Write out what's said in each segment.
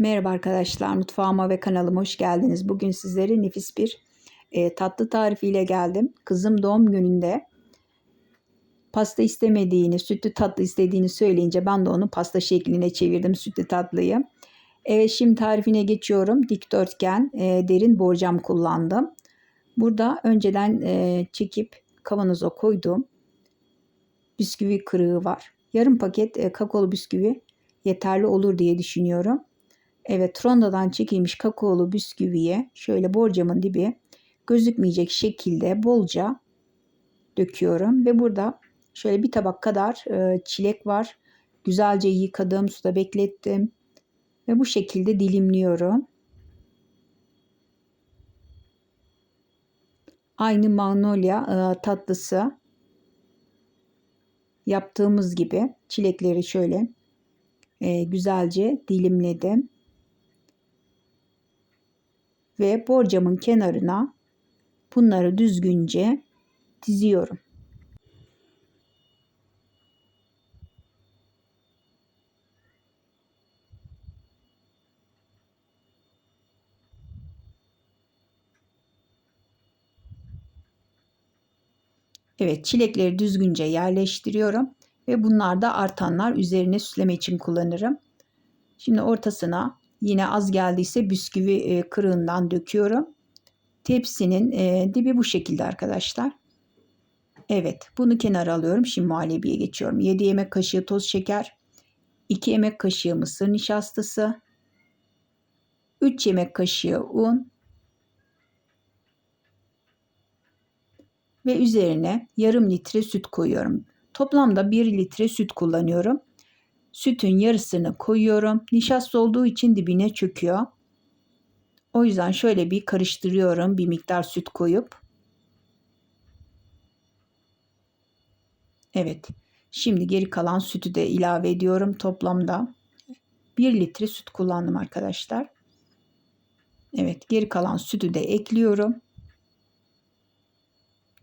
Merhaba arkadaşlar, mutfağıma ve kanalıma hoş geldiniz. Bugün sizlere nefis bir e, tatlı tarifiyle geldim. Kızım doğum gününde pasta istemediğini, sütlü tatlı istediğini söyleyince ben de onu pasta şekline çevirdim sütlü tatlıyı. Evet şimdi tarifine geçiyorum. Dikdörtgen e, derin borcam kullandım. Burada önceden e, çekip kavanoza koyduğum bisküvi kırığı var. Yarım paket e, kakaolu bisküvi yeterli olur diye düşünüyorum. Evet rondodan çekilmiş kakaolu bisküviye şöyle borcamın dibi gözükmeyecek şekilde bolca döküyorum. Ve burada şöyle bir tabak kadar e, çilek var. Güzelce yıkadım, suda beklettim. Ve bu şekilde dilimliyorum. Aynı magnolia e, tatlısı yaptığımız gibi çilekleri şöyle e, güzelce dilimledim ve borcamın kenarına bunları düzgünce diziyorum. Evet çilekleri düzgünce yerleştiriyorum ve bunlar da artanlar üzerine süsleme için kullanırım. Şimdi ortasına Yine az geldiyse bisküvi e, kırığından döküyorum. Tepsinin e, dibi bu şekilde arkadaşlar. Evet bunu kenara alıyorum. Şimdi muhallebiye geçiyorum. 7 yemek kaşığı toz şeker. 2 yemek kaşığı mısır nişastası. 3 yemek kaşığı un. Ve üzerine yarım litre süt koyuyorum. Toplamda 1 litre süt kullanıyorum. Sütün yarısını koyuyorum. Nişasta olduğu için dibine çöküyor. O yüzden şöyle bir karıştırıyorum bir miktar süt koyup. Evet. Şimdi geri kalan sütü de ilave ediyorum toplamda. 1 litre süt kullandım arkadaşlar. Evet geri kalan sütü de ekliyorum.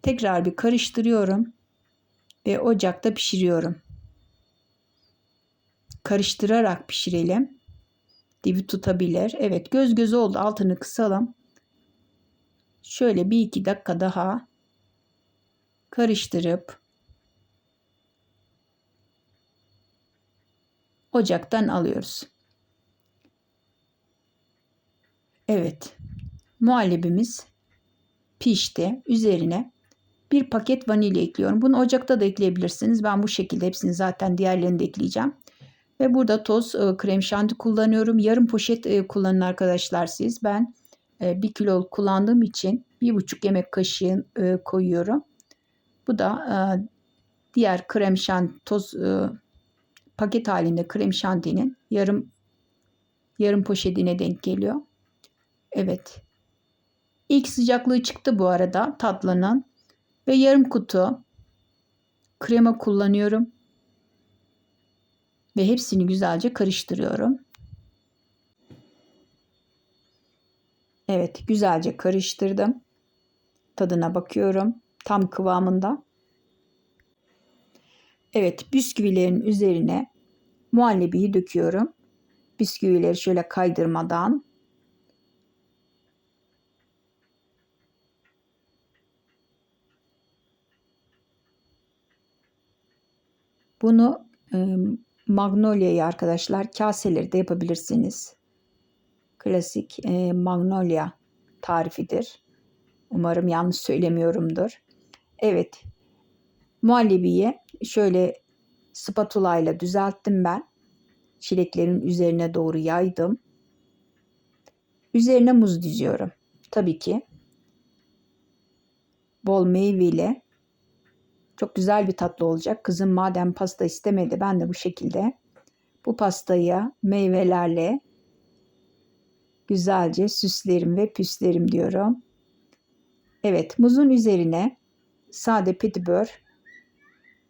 Tekrar bir karıştırıyorum ve ocakta pişiriyorum karıştırarak pişirelim. Dibi tutabilir. Evet göz göz oldu. Altını kısalım. Şöyle bir iki dakika daha karıştırıp ocaktan alıyoruz. Evet. Muhallebimiz pişti. Üzerine bir paket vanilya ekliyorum. Bunu ocakta da ekleyebilirsiniz. Ben bu şekilde hepsini zaten diğerlerini de ekleyeceğim. Ve burada toz e, krem şanti kullanıyorum. Yarım poşet e, kullanın arkadaşlar siz. Ben e, 1 kilo kullandığım için bir buçuk yemek kaşığı e, koyuyorum. Bu da e, diğer krem şanti toz e, paket halinde krem şantinin yarım yarım poşetine denk geliyor. Evet. İlk sıcaklığı çıktı bu arada tatlının ve yarım kutu krema kullanıyorum ve hepsini güzelce karıştırıyorum. Evet, güzelce karıştırdım. Tadına bakıyorum. Tam kıvamında. Evet, bisküvilerin üzerine muhallebiyi döküyorum. Bisküvileri şöyle kaydırmadan Bunu Magnolia'yı arkadaşlar kaseleri de yapabilirsiniz. Klasik e, Magnolia tarifidir. Umarım yanlış söylemiyorumdur. Evet. Muhallebiyi şöyle spatula ile düzelttim ben. Çileklerin üzerine doğru yaydım. Üzerine muz diziyorum. Tabii ki bol meyveli çok güzel bir tatlı olacak. Kızım madem pasta istemedi ben de bu şekilde bu pastayı meyvelerle güzelce süslerim ve püslerim diyorum. Evet muzun üzerine sade petibör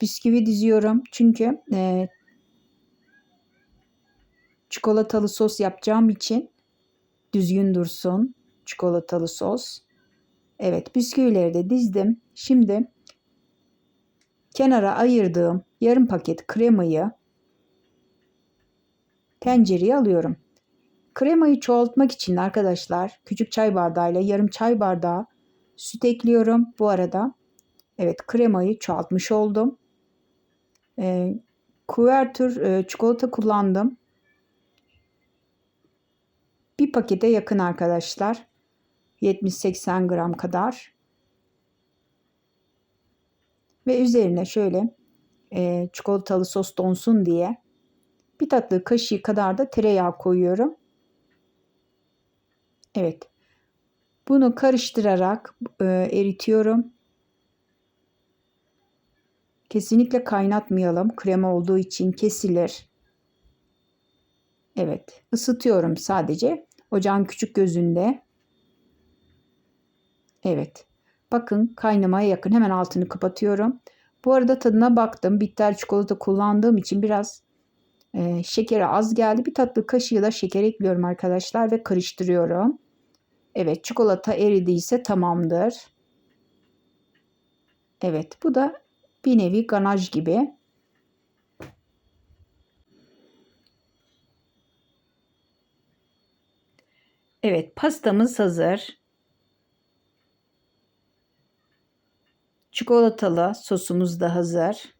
bisküvi diziyorum. Çünkü e, çikolatalı sos yapacağım için düzgün dursun çikolatalı sos. Evet bisküvileri de dizdim. Şimdi Kenara ayırdığım yarım paket kremayı tencereye alıyorum. Kremayı çoğaltmak için arkadaşlar küçük çay bardağıyla yarım çay bardağı süt ekliyorum. Bu arada evet kremayı çoğaltmış oldum. E, kuvertür e, çikolata kullandım. Bir pakete yakın arkadaşlar. 70-80 gram kadar. Ve üzerine şöyle e, çikolatalı sos donsun diye bir tatlı kaşığı kadar da tereyağı koyuyorum. Evet. Bunu karıştırarak e, eritiyorum. Kesinlikle kaynatmayalım. Krema olduğu için kesilir. Evet. ısıtıyorum sadece. Ocağın küçük gözünde. Evet. Bakın kaynamaya yakın. Hemen altını kapatıyorum. Bu arada tadına baktım. Bitter çikolata kullandığım için biraz e, şekeri az geldi. Bir tatlı kaşığı da şeker ekliyorum arkadaşlar ve karıştırıyorum. Evet çikolata eridiyse tamamdır. Evet bu da bir nevi ganaj gibi. Evet pastamız hazır. Çikolatalı sosumuz da hazır.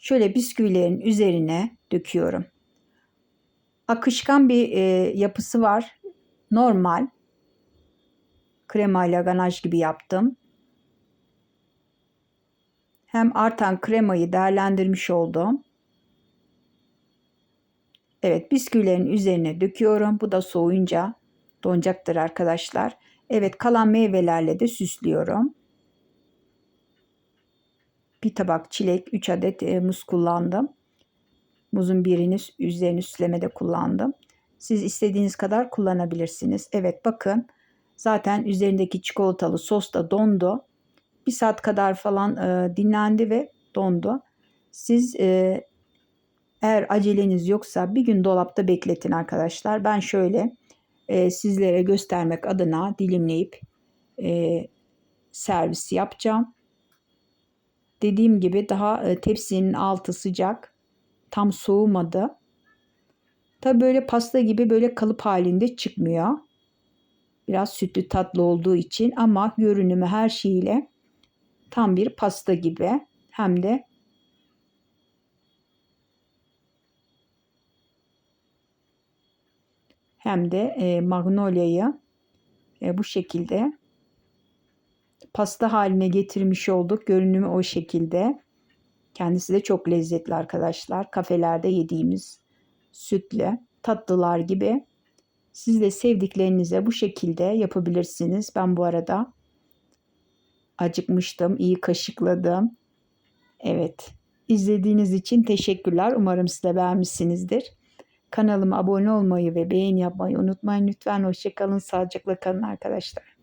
Şöyle bisküvilerin üzerine döküyorum. Akışkan bir e, yapısı var. Normal. Kremayla ganaj gibi yaptım. Hem artan kremayı değerlendirmiş oldum. Evet bisküvilerin üzerine döküyorum. Bu da soğuyunca donacaktır arkadaşlar. Evet kalan meyvelerle de süslüyorum. Bir tabak çilek, 3 adet e, muz kullandım. Muzun birini üzerine süslemede kullandım. Siz istediğiniz kadar kullanabilirsiniz. Evet bakın zaten üzerindeki çikolatalı sos da dondu. Bir saat kadar falan e, dinlendi ve dondu. Siz e, eğer aceleniz yoksa bir gün dolapta bekletin arkadaşlar. Ben şöyle e, sizlere göstermek adına dilimleyip e, servis yapacağım. Dediğim gibi daha e, tepsinin altı sıcak. Tam soğumadı. Tabi böyle pasta gibi böyle kalıp halinde çıkmıyor. Biraz sütlü tatlı olduğu için ama görünümü her şeyiyle tam bir pasta gibi. Hem de hem de e, magnolia'yı e, bu şekilde pasta haline getirmiş olduk. Görünümü o şekilde. Kendisi de çok lezzetli arkadaşlar. Kafelerde yediğimiz sütlü tatlılar gibi. Siz de sevdiklerinize bu şekilde yapabilirsiniz. Ben bu arada acıkmıştım. iyi kaşıkladım. Evet. İzlediğiniz için teşekkürler. Umarım siz de beğenmişsinizdir. Kanalıma abone olmayı ve beğeni yapmayı unutmayın lütfen. Hoşçakalın. Sağlıcakla kalın arkadaşlar.